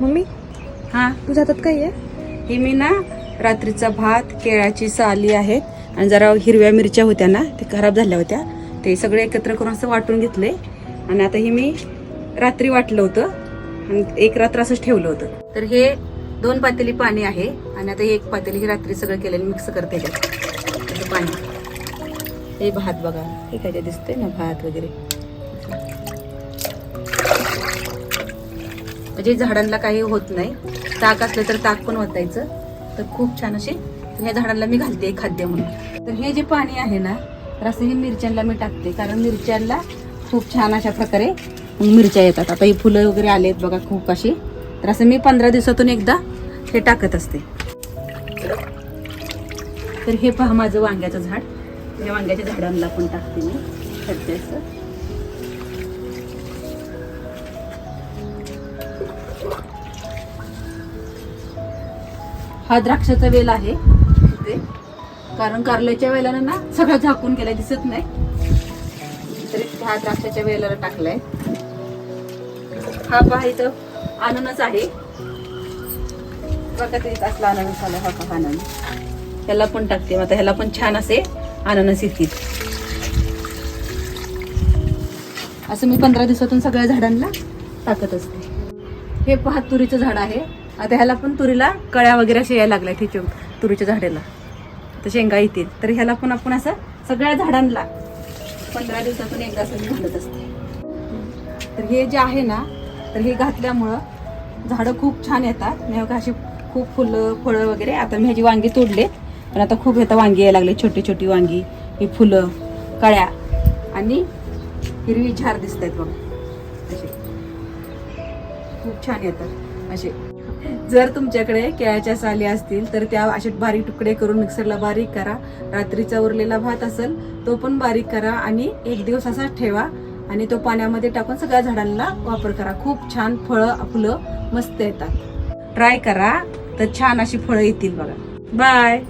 Mummy? हा. तुझ्या हातात काय आहे हे मी ना रात्रीचा भात केळाची साली आहेत आणि जरा हिरव्या मिरच्या होत्या ना ते खराब झाल्या होत्या. ते सगळे एकत्र करून असं वाटून घेतले. आणि आता हे मी रात्री वाटलं होतं आणि एक रात्र असंच ठेवलं होतं. तर हे दोन पातेली पाणी आहे आणि आता हे एक पातेली हे रात्री सगळं केलेलं मिक्स करते पाणी. हे भात बघा. हे काय ते दिसतंय ना भात वगैरे. म्हणजे झाडांना काही होत नाही. ताक असलं तर ताक पण ओतायचं तर खूप छान असे ह्या झाडांना मी घालते खाद्य म्हणून. तर हे जे पाणी आहे ना तर असं हे मिरच्यांना मी टाकते. कारण मिरच्यांना खूप छान अशा प्रकारे मिरच्या येतात. आता ही फुलं वगैरे आलेत बघा खूप अशी. तर असं मी पंधरा दिवसातून एकदा हे टाकत असते. तर हे पहा माझं वांग्याचं झाड. या वांग्याच्या झाडांना पण टाकते मी. करते असं. हा द्राक्षाचा वेल आहे इथे. कारण कारल्याच्या वेलानं ना सगळं झाकून केलं दिसत नाही. तरी हा द्राक्षाच्या वेलाला टाकलाय. हा पहा इथं अननस आहे. बघा ते असला अननस आला हा पहा अननस. ह्याला पण टाकते. मग आता ह्याला पण छान असे अननस येतील. असं मी पंधरा दिवसातून सगळ्या झाडांना टाकत असते. हे पहा तुरीचं झाड आहे. आता ह्याला पण तुरीला कळ्या वगैरे अशा यायला लागल्या ठिचे तुरीच्या झाडाला. तर शेंगा येतील. तर ह्याला पण आपण असं सगळ्या झाडांना पंधरा दिवसातून एकदा असं मी घालत असते. तर हे जे आहे ना तर हे घातल्यामुळं झाडं खूप छान येतात. नाही अशी खूप फुलं फळं वगैरे आता मी ह्याची वांगी तोडले. पण आता खूप येतं वांगी यायला लागले. छोटी छोटी वांगी ही फुलं कळ्या आणि हिरवी झार दिसत आहेत बघा. असे खूप छान येतात. असे. जर तुमच्याकडे केळ्याच्या साली असतील तर त्या असे बारीक तुकडे करून मिक्सरला बारीक करा. रात्रीचा उरलेला भात असेल तो पण बारीक करा आणि एक दिवस असाच ठेवा आणि तो पाण्यामध्ये टाकून सगळ्या झाडांना वापर करा. खूप छान फळं फुलं मस्त येतात. ट्राय करा तर छान अशी फळं येतील बघा. बाय